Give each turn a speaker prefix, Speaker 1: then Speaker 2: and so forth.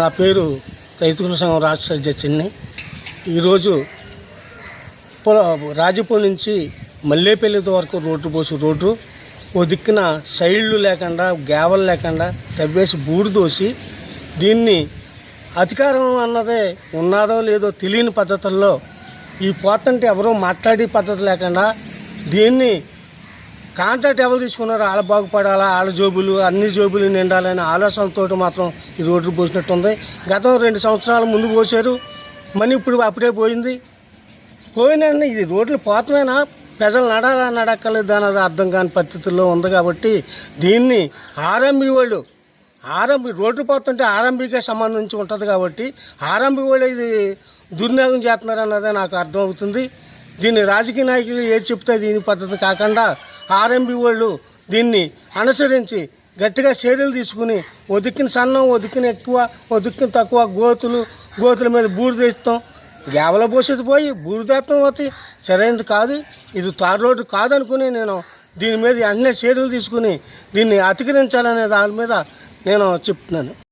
Speaker 1: నా పేరు రైతు సంఘం రాష్ట్ర అధ్యక్షుడిని ఈరోజు రాజపూర్ నుంచి మల్లేపల్లి వరకు రోడ్డు పోసి రోడ్డు. ఓ దిక్కున సైడ్లు లేకుండా గ్యావలు లేకుండా తవ్వేసి బూడిదోసి దీన్ని అధికారం అన్నదే ఉన్నదో లేదో తెలియని పద్ధతుల్లో ఈ పోతంటే ఎవరో మాట్లాడే పద్ధతి లేకుండా దీన్ని కాంట్రాక్ట్ ఎవరు తీసుకున్నారో వాళ్ళ బాగుపడాలా వాళ్ళ జోబులు అన్ని జోబులు నిండాలనే ఆలోచనతో మాత్రం ఈ రోడ్లు పోసినట్టుంది. గతం రెండు సంవత్సరాల ముందు పోసారు మనీ ఇప్పుడు అప్పుడే పోయింది. పోయినా ఇది రోడ్లు పోతమేనా? ప్రజలు నడాలా నడక్కలేదు అన్నది అర్థం కాని పరిస్థితుల్లో ఉంది కాబట్టి దీన్ని ఆర్ఎంబి వాళ్ళు ఆర్ఎంబి రోడ్డు పోతుంటే ఆర్ఎంబికే సంబంధించి ఉంటుంది కాబట్టి ఆర్ఎంబి వాళ్ళు ఇది దుర్వినియోగం చేస్తున్నారు అన్నదే నాకు అర్థమవుతుంది. దీన్ని రాజకీయ నాయకులు ఏది చెప్తే దీని పద్ధతి కాకుండా ఆర్ఎంబి వాళ్ళు దీన్ని అనుసరించి గట్టిగా చర్యలు తీసుకుని ఒదిక్కిన సన్నం ఒదిక్కిన ఎక్కువ ఒదిక్కిన తక్కువ గోతులు గోతుల మీద బూడిద ఇస్తాం గేవల పోసేది పోయి బూడిదేత్తం వచ్చి సరైనది కాదు. ఇది తార్ రోడ్డు కాదనుకుని నేను దీని మీద అన్ని చర్యలు తీసుకుని దీన్ని అతికరించాలనే దాని మీద నేను చెప్తున్నాను.